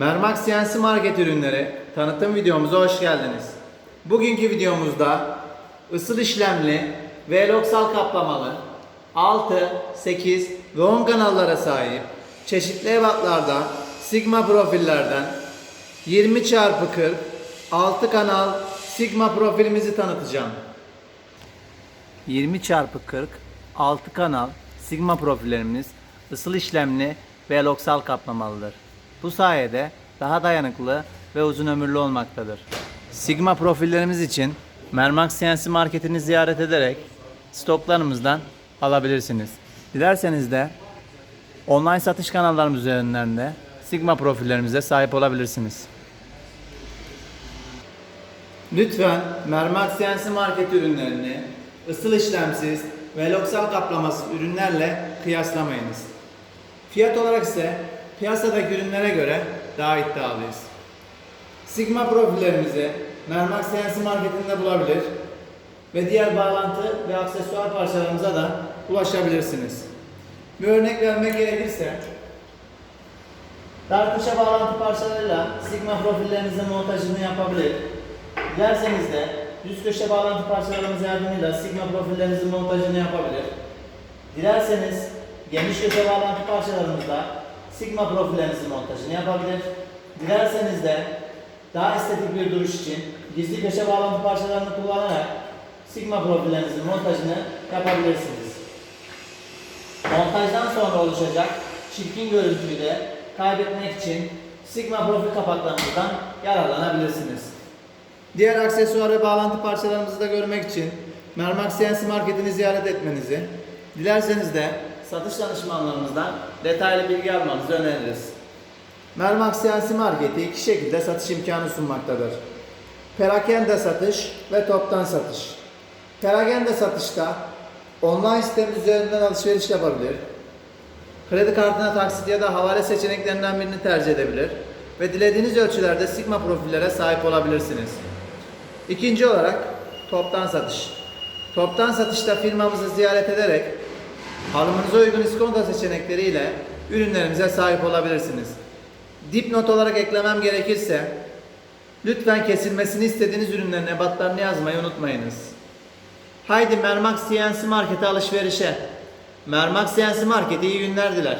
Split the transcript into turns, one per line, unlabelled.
Mermak CNC Market ürünleri tanıtım videomuza hoş geldiniz. Bugünkü videomuzda ısıl işlemli ve loksal kaplamalı 6, 8 ve 10 kanallara sahip çeşitli ebatlarda Sigma profillerden 20 x 40 6 kanal Sigma profilimizi tanıtacağım. 20 x 40 6 kanal Sigma profillerimiz ısıl işlemli ve loksal kaplamalıdır. Bu sayede daha dayanıklı ve uzun ömürlü olmaktadır. Sigma profillerimiz için Mermax CNC marketini ziyaret ederek stoklarımızdan alabilirsiniz. Dilerseniz de online satış kanallarımız üzerinden de Sigma profillerimize sahip olabilirsiniz. Lütfen Mermak CNC market ürünlerini ısıl işlemsiz ve loksal kaplaması ürünlerle kıyaslamayınız. Fiyat olarak ise piyasadaki ürünlere göre daha iddialıyız. Sigma profillerimizi Mermak CNC marketinde bulabilir ve diğer bağlantı ve aksesuar parçalarımıza da ulaşabilirsiniz. Bir örnek vermek gerekirse Dar köşe bağlantı parçalarıyla Sigma profillerinizin montajını yapabilir. Dilerseniz de düz köşe bağlantı parçalarımız yardımıyla Sigma profillerinizin montajını yapabilir. Dilerseniz geniş köşe bağlantı parçalarımızla Sigma profillerinizin montajını yapabilir. Dilerseniz de daha estetik bir duruş için gizli köşe bağlantı parçalarını kullanarak Sigma profillerinizin montajını yapabilirsiniz. Montajdan sonra oluşacak çirkin görüntüyü de kaybetmek için Sigma profil kapaklarımızdan yararlanabilirsiniz. Diğer aksesuar ve bağlantı parçalarımızı da görmek için Mermak CNC marketini ziyaret etmenizi, dilerseniz de satış danışmanlarımızdan detaylı bilgi almanızı öneririz. Mermak CNC marketi iki şekilde satış imkanı sunmaktadır. Perakende satış ve toptan satış. Perakende satışta online sistem üzerinden alışveriş yapabilir, kredi kartına taksit ya da havale seçeneklerinden birini tercih edebilir ve dilediğiniz ölçülerde Sigma profillere sahip olabilirsiniz. İkinci olarak toptan satış. Toptan satışta firmamızı ziyaret ederek alımınıza uygun iskonto seçenekleriyle ürünlerimize sahip olabilirsiniz. Dipnot olarak eklemem gerekirse lütfen kesilmesini istediğiniz ürünlerin ebatlarını yazmayı unutmayınız. Haydi Mermak CNC Market'e alışverişe. Mermak CNC Market'e iyi günler diler.